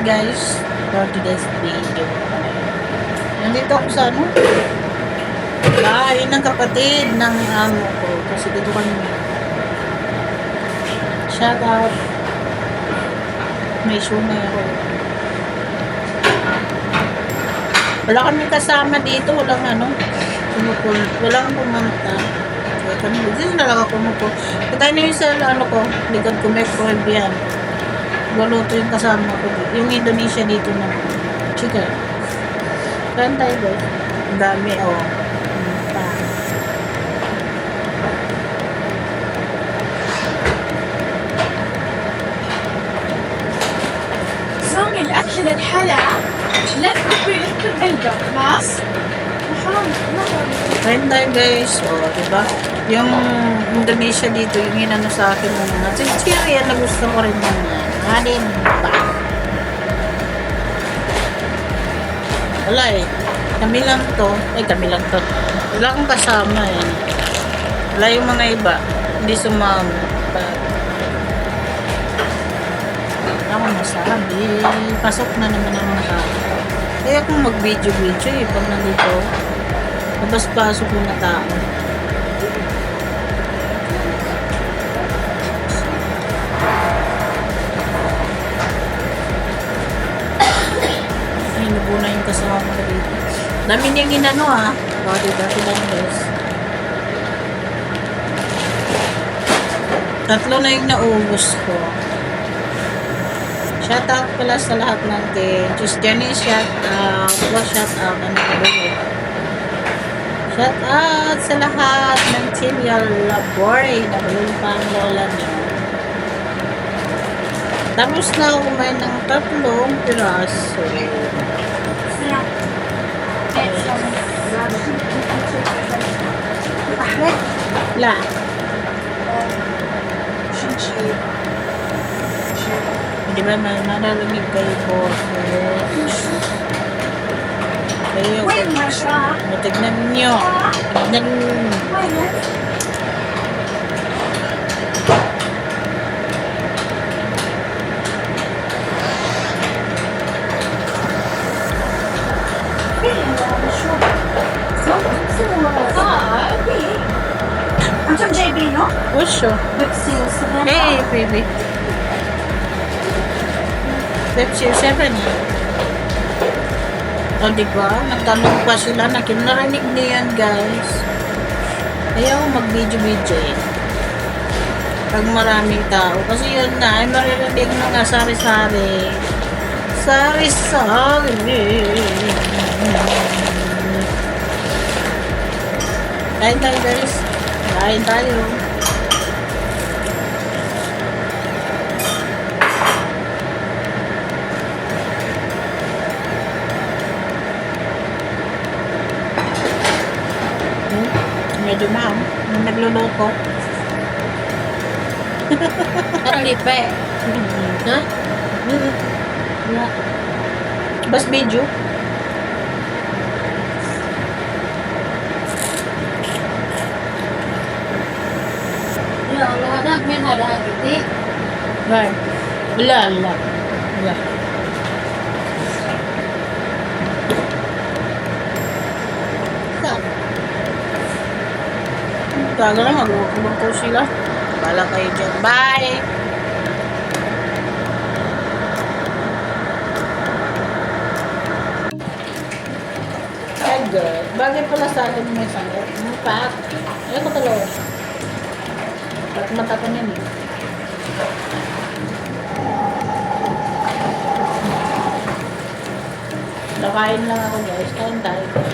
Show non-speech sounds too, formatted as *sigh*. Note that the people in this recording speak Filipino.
guys for today's video. Nandito ako sa ano? Bahay ng kapatid ng amo ko. Kasi dito kami. Shout out. May na ako. Wala kami kasama dito. Walang ano. Pumupul. Walang pumunta. Kaya kami. Dito na lang ako pumupul. Kaya na yung sa ano ko. Likod ko may probe yan. Waluto yung kasama ko. Yung Indonesia dito na. Chicken. Kain tayo guys. Ang dami oh. Ano pa? سوي الأكل الحلا لا تكبر لكم قلبك خلاص وحرام مرة Kain tayo guys. O, diba? Yung Indonesia dito, yung inano sa akin ng mga chichirya na gusto ko rin yan. Hanin pa. Wala eh. Kami lang to. Ay, kami lang to. Wala akong kasama eh. Wala yung mga iba. Hindi sumama. Wala akong masabi. Pasok na naman ang mga. Kaya kung mag-video-video eh, pag nandito, Labas-pasok yung tao. Yung kasama ko dito. Dami niyang inano ah. Dati lang guys. Tatlo na yung naubos ko. Shout out pala sa lahat team. Just Jenny, shout out. Diba, shout out. Ano ba yun? Shout out sa lahat ng Team Yalaboy na balon pa ang lola niyo. Tapos na kumain ng tatlong piraso. أحمد La. Di ba may nanalamig kayo po? Kayo, وين ما شاء tignan nyo. Tignan وين Ang siyang JB, no? Usyo. Hey, baby. That's your seven. O, diba? Nagtanong pa sila na kinarinig niyan, guys. Ayaw mag-video-video eh. Pag maraming tao. Kasi yun na, ay maririnig na nga sari-sari. Sari-sari. Kain tayo, guys. Kain tayo. Hmm? Medyo ma'am. Nung nagluluto. Lipe. *laughs* Ha? Wala. Bas video. Allah, anak min ada hati. Right. Wala, wala. Wala. Taga na, magluto sila. Bala kayo dyan. Bye! Bagay pala sa akin may sangot. Ang pat. Ayaw ko talaga. Ba't mata ko niyan eh. Nakain lang ako guys. Kain tayo.